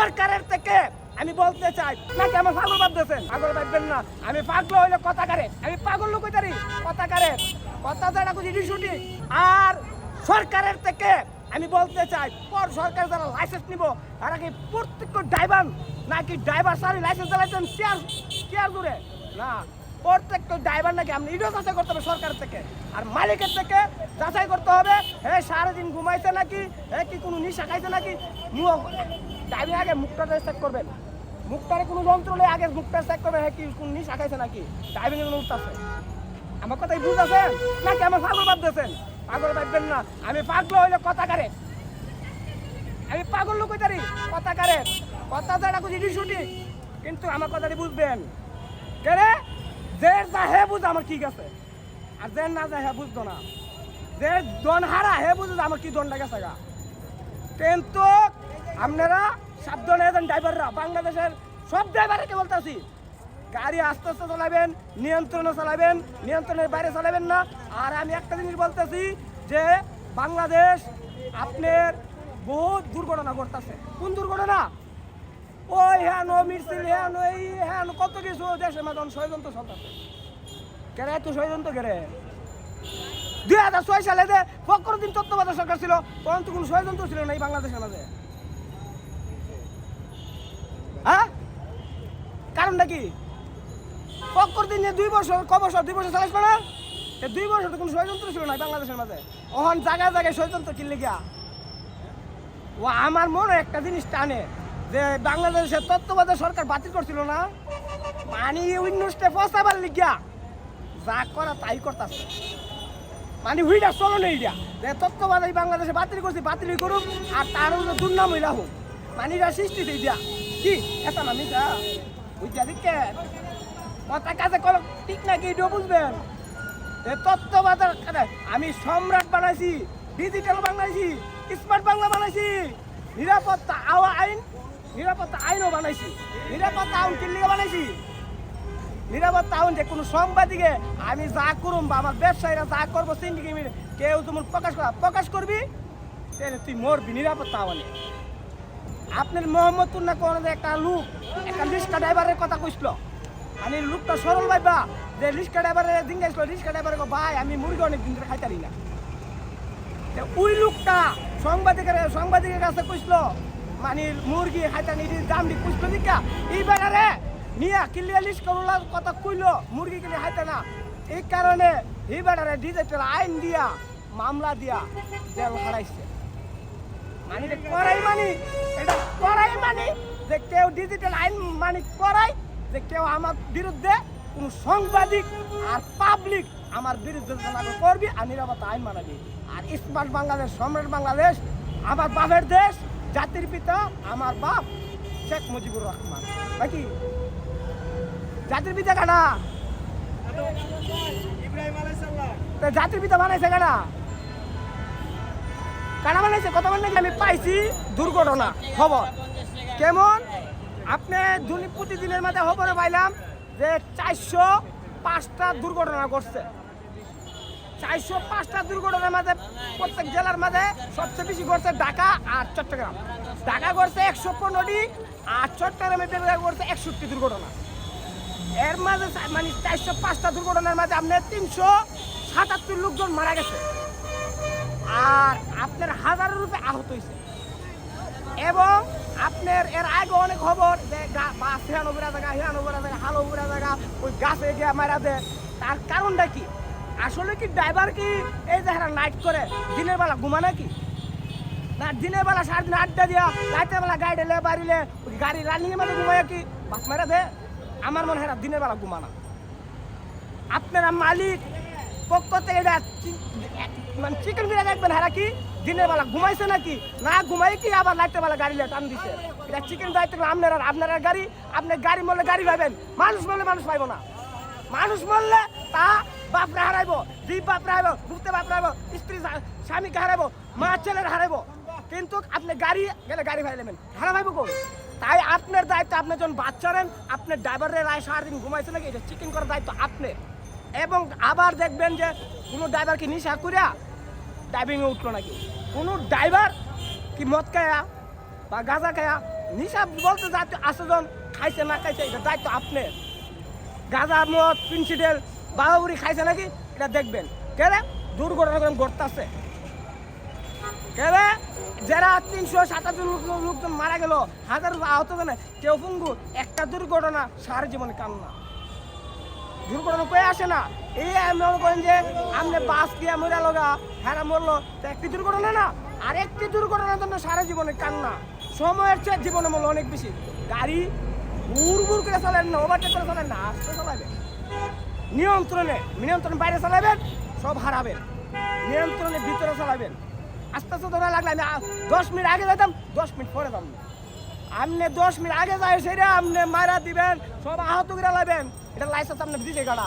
সরকারের থেকে আমি বলতে চাই, নাকি আমার পাগল ভাবতেছেন? পাগল ভাববেন না। আমি পাগল হইলে কথা কারে? আমি পাগল লোক কইতারি কথা কারে? কথা যারা কুচি ডিসুটি আর সরকারের থেকে আমি বলতে চাই, পর সরকার যারা লাইসেন্স নিব, তারা কি প্রত্যেক ড্রাইভার নাকি ড্রাইভার সারি লাইসেন্স চালাইছেন? চেয়ার চেয়ার দূরে না। প্রত্যেকটা ড্রাইভার নাকি আপনি ইডো যাচাই করতে হবে সরকার থেকে। আর মালিকের থেকে যাচাই করতে হবে হ্যাঁ সারাদিন ঘুমাইছে নাকি? হ্যাঁ কি কোনো নিশা খাইছে নাকি? মুখ ড্রাইভিং আগে মুখটা চেক করবেন। মুখটারে কোনো যন্ত্র নেই, আগে মুখটা চেক করবে হ্যাঁ কি, কোন নিশা খাইছে নাকি? ড্রাইভিং এর উঠতে আছে? আমার কথাই বুঝতেছেন? নাকি আমার পাগল ভাবতেছেন? পাগল ভাববেন না, আমি পাগল হইলে কথা কারে? আমি পাগল লোক কইতারি কথা কারে? কথা যারা কুচি ডিসুটি কিন্তু আমার কথাটি বুঝবেন। কেরে? যে যা হে বুঝ আমার ঠিক আছে। আর যে না যায় হে বুঝতো না। যে দন হারা হে বুঝে যে আমার কি দনটা গেছে গা। কিন্তু আপনারা সাবধানে আছেন ড্রাইভাররা বাংলাদেশের সব ড্রাইভারকে বলতেছি গাড়ি আস্তে আস্তে চালাবেন, নিয়ন্ত্রণে চালাবেন, নিয়ন্ত্রণের বাইরে চালাবেন না। আর আমি একটা জিনিস বলতেছি যে, বাংলাদেশ আপনার বহুত দুর্ঘটনা ঘটতেছে। কোন দুর্ঘটনা? ওই হ্যাঁ নো মিছিল হ্যাঁ নো এই হ্যাঁ নো কত কিছু দেশের মাঝে ষড়যন্ত্র চলতেছে। কেরে এত ষড়যন্ত্র কেরে? দুই হাজার ছয় সালে যে ফকর দিন তত্ত্বাবধায়ক সরকার ছিল, তখন তো কোনো ষড়যন্ত্র ছিল না এই বাংলাদেশের মাঝে। কারণটা কি ফকর দিন যে দুই বছর, ক বছর? দুই বছর চালাইছিল না দুই বছর তো কোনো ষড়যন্ত্র ছিল না বাংলাদেশের মাঝে। ওখান জায়গায় জায়গায় ষড়যন্ত্র কিনলে গিয়া। ও আমার মনে একটা জিনিস টানে, যে বাংলাদেশের তত্ত্বাবধায়ক সরকার বাতিল করছিল না? মানে উইন্ডোজটা ফসাবার লিগিয়া যা করা তাই করতেছে। মানে হুইটা চলো নেই দিয়া যে তত্ত্বাবধায়ক বাংলাদেশে বাতিল করছি বাতিল করুক, আর তার দুর্নাম হইলা হোক। মানে এটা সৃষ্টি দিয়ে কি? এটা না মিটা বুঝা দিকে কথা কাজে করো ঠিক নাকি? বুঝবেন? আমি সম্রাট বানাইছি ডিজিটাল বানাইছি স্মার্ট বাংলা বানাইছি, নিরাপত্তা আইন, নিরাপত্তা আইনও বানাইছি, নিরাপত্তা আইন কিনলিগে বানাইছি। নিরাপত্তা আইন যে কোনো সাংবাদিকে আমি যা করুম বা আমার ব্যবসায়ীরা যা করব সিন্ডিকে কেউ তুমি প্রকাশ করা প্রকাশ করবি? তাহলে তুই মরবি নিরাপত্তা আওয়ানে আপনার মোহাম্মদপুর না কোনো একটা লোক, একটা রিক্সা ড্রাইভারের কথা কইছিল। আমি লোকটা সরল ভাইবা যে রিক্সা ড্রাইভারের জিজ্ঞাসা রিক্সা ড্রাইভারে ভাই, আমি মুরগি অনেক দিন ধরে খাইতারি না। ওই লোকটা সাংবাদিকের সাংবাদিকের কাছে কইছিল মানে মুরগি হাইতানি দাম দি কইছিল দিকা? এই বেড়ারে নিয়া কিলিয়ালিশ করলার কথা কইলো, মুরগি কিনে হাইতে না। এই কারণে এই বেড়ারে ডিজিটাল আইন দিয়া, মামলা দিয়া জেল হারাইছে। মানে এটা করাই মানি এটা করাই মানি যে কেউ ডিজিটাল আইন মানি করাই যে কেউ আমার বিরুদ্ধে কোন সাংবাদিক আর পাবলিক আমার বিরুদ্ধে লাগু করবি আর নিরাপত্তা আইন মানাবি। আর স্মার্ট বাংলাদেশ সম্রাট বাংলাদেশ আমার বাপের দেশ জাতির পিতা আমার বাপ শেখ মুজিবুর রহমান। নাকি জাতির পিতা কাটা জাতির পিতা বানাইছে কাটা কারা বানাইছে? কত মানে আমি পাইছি দুর্ঘটনা, খবর। কেমন? আপনি দুনি প্রতিদিনের মাঝে খবরে পাইলাম যে চারশো পাঁচটা দুর্ঘটনা ঘটছে। চারশো পাঁচটা দুর্ঘটনার মাঝে প্রত্যেক জেলার মাঝে সবচেয়ে বেশি ঘটছে ঢাকা আর চট্টগ্রাম। ঢাকা ঘটছে একশো পনেরোটি আর চট্টগ্রামে ঘটছে একষট্টি দুর্ঘটনা। এর মাঝে মানে চারশো পাঁচটা দুর্ঘটনার মাঝে আপনার তিনশো সাতাত্তর লোকজন মারা গেছে। আর আপনার হাজারের রূপে আহত হয়েছে। এবং আপনার এর আগে অনেক খবর যে বাস হেয়ানো জায়গা হেয়ানো জায়গা হালো বেড়া জায়গা ওই গাছে গিয়ে মারা দেয় তার কারণটা কি? আসলে কি ড্রাইভার কি এই যে নাইট করে দিনের বেলা ঘুমা নাকি? না, দিনের বেলা সারাদিন আড্ডা দিয়া রাতের বেলা গাড়ি লে বাড়িলে গাড়ি রানিং মধ্যে ঘুমায় কি? বাস মারা দে। আমার মনে হয় দিনের বেলা ঘুমানা আপনারা মালিক পক্ষ থেকে এটা মানে চিকেন বিরিয়ানি দেখবেন হারা কি? দিনের বেলা ঘুমাইছে নাকি? না ঘুমাই কি আবার রাতের বেলা গাড়ি টান দিছে? এটা চিকেন দায়িত্ব আপনার আপনার গাড়ি আপনি গাড়ি মরলে গাড়ি পাবেন। মানুষ মরলে মানুষ পাইব না। মানুষ মরলে তা বাপরা হারাইব দ্বীপ বাপরা হারাইব ঘুরতে বাপরা হারাইব, স্ত্রী স্বামীকে হারাইব, মা ছেলের হারাইব। কিন্তু আপনি গাড়ি গেলে গাড়ি ভাইলেন হারা ভাইব কোন তাই আপনার দায়িত্ব আপনি যখন বাচ্চা নেন আপনার ড্রাইভারের রায় সারাদিন ঘুমাইছে নাকি? এটা চিকেন করার দায়িত্ব আপনার এবং আবার দেখবেন যে কোনো ড্রাইভার কি নিশা করিয়া ড্রাইভিংয়ে উঠল নাকি? কোনো ড্রাইভার কি মদ খায়া বা গাঁজা খায়া নিশা বলতে যাতে আসজন খাইছে না খাইছে, এটা দায়িত্ব আপনার। গাঁজা, মদ প্রিন্সিডেল বাবাবুড়ি খাইছে নাকি, এটা দেখবেন। কে রে দুর্ঘটনা করে? ঘটতেছে কে রে যারা তিনশো সাতাত্তর লোকজন মারা গেল, হাজার আহত কেউ পঙ্গু একটা দুর্ঘটনা সারা জীবনে কান্না। দুর্ঘটনা কয়ে আসে না। এই আমি মনে করেন যে আপনি বাস দিয়ে মরে লগা হ্যাঁ মরলো একটি দুর্ঘটনা না আর একটি দুর্ঘটনার জন্য সারা জীবনে কান্না। সময়ের চেয়ে জীবনে মূল্য অনেক বেশি। গাড়ি বুড় বুড় করে চালাবেন না ওভারটেক করে চালাবেন না, আস্তে চালাবেন নিয়ন্ত্রণে, নিয়ন্ত্রণ বাইরে চালাবেন সব হারাবেন। নিয়ন্ত্রণে ভিতরে চালাবেন আস্তে আস্তে ধরা লাগলে আমি দশ মিনিট আগে যেতাম দশ মিনিট পরে যাম আপনি দশ মিনিট আগে যাই সেটা আপনি মারা দিবেন, সব আহত করে লাইবেন। এটা লাইসেন্স আপনি দিছে গাড়া